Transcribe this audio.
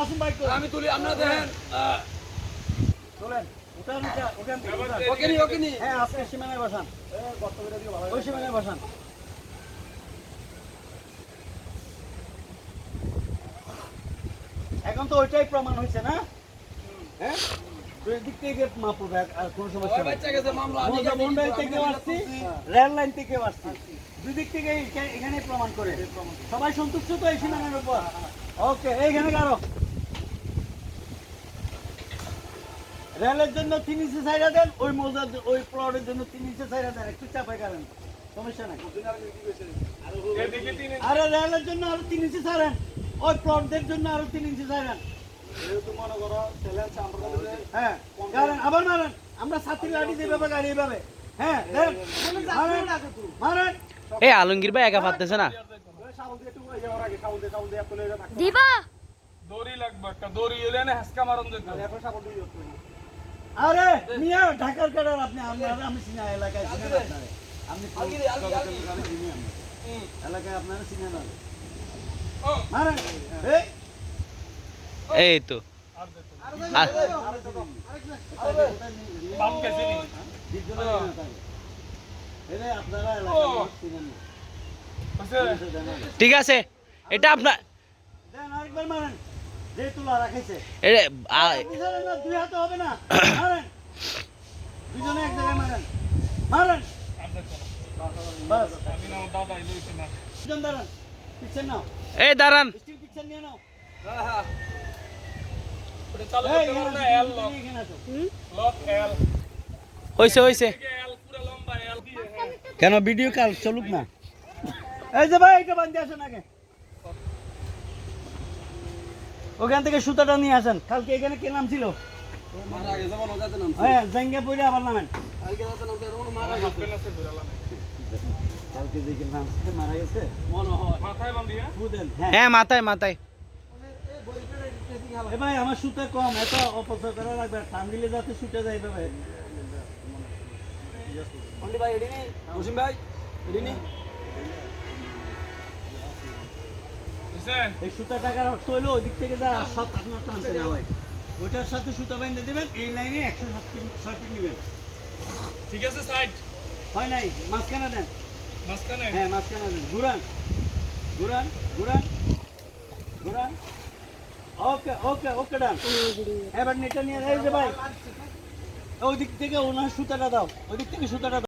মাসুম ভাই কই? আমি তুলি আপনারা দেখেন চলেন হ্যাঁ আজকে সীমানায় বসান। ওই সীমানায় বসান। এখন তো ওইটাই প্রমাণ হয়েছে না? হ্যাঁ? দিক থেকে মাপো আর কোনো সমস্যা নেই। বাচ্চা গেছে মামলা আমি মজা মন্ডল থেকে আসছি রেল লাইন থেকে আসছি। দুই দিক থেকে এখানে প্রমাণ করে। সবাই সন্তুষ্ট তো এই সীমানার উপর? ওকে এইখানে কারও রেলের জন্য তিন ইঞ্চি সাইডা দেন ওই মৌজার ওই প্লটের জন্য তিন ইঞ্চি সাইডা দেন একটু চাপাই কারেন। সমস্যা নাই। আরে রেলের জন্য আরও তিন ইঞ্চি ছাড়েন ওই প্লটদের জন্য আরও তিন ইঞ্চি ছাড়েন হ্যাঁ কারণ আবার মারেন। আমরা সাথী লাঠি যেভাবে গাড়ি এইভাবে হ্যাঁ মারেন মারেন। এই আলমগীর ভাই একা পারতেছে না? দিবা? দড়ি লাগবে একটা দড়ি এলে না হাসকা মারন যেত। আরে মিয়া ঢাকার কাটার আপনি আমরা আমি চিনা এলাকায় চিনেন আপনারে। আপনি। এলাকায় আপনারা চিনেন না। মারেন এই। এই তো। ঠিক আছে। এটা আপনার আরেকবার মারেন। এই দাঁড়ান। হইছে হইছে। এল পুরো লম্বা এল দিয়ে। কেন ভিডিও কাল চলুক না। এই যে ভাই এটা বান্ধে আসেন আগে। ওখান থেকে সুতাটা নিয়ে আসেন। কালকে এখানে কে নাম ছিল? হ্যাঁ জাঙ্গা পড়ে আবার নামেন। কালকে নাম দেখে মারা গেছে? মনে হয়? মাথায় হ্যাঁ। হ্যাঁ হ্যাঁ মাথায় মাথায়। এ ভাই আমার সুতা কম এত অপচয় করা লাগবে। না। টান দিলে যাতে সুতে যায় এভাবে। অন্ডি ভাই ভাই হইছে এই সুতা টাকার অর্থ হলো ওই দিক থেকে যা সাত আট নট না ভাই। ওইটার সাথে সুতা বাইন্ধে দেবেন এই লাইনে একশো সাত ছয় ফিট নেবেন। ঠিক আছে সাইড। হয় নাই? মাঝখানে দেন। মাঝখানে? হ্যাঁ মাঝখানে দেন। ঘুরান। ঘুরান ঘুরান। ঘুরান। ওকে ওকে ওকে ডান। এবার নেটটা নিয়ে এই যে ভাই। ওই দিক থেকে ওনার সুতাটা দাও। ওই দিক থেকে সুতাটা